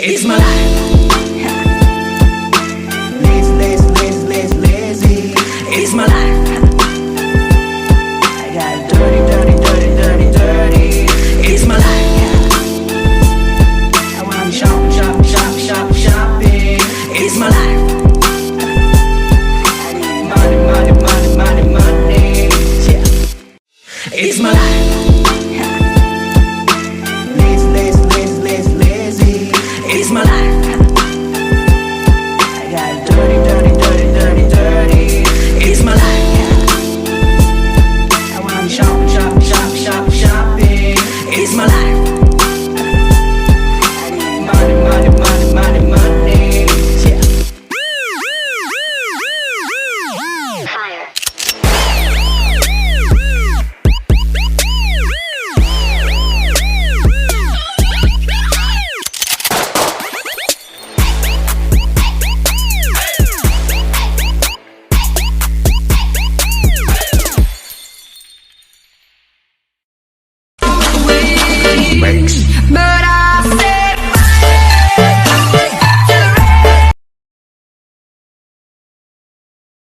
It's my life. Lazy, lazy, lazy, lazy, lazy. It's my life. I got dirty, dirty, dirty, dirty, dirty. It's my life. I want shop, shop, shop, shop, shopping. It's my life. I need money, money, money, money, money. Yeah. It's my life. But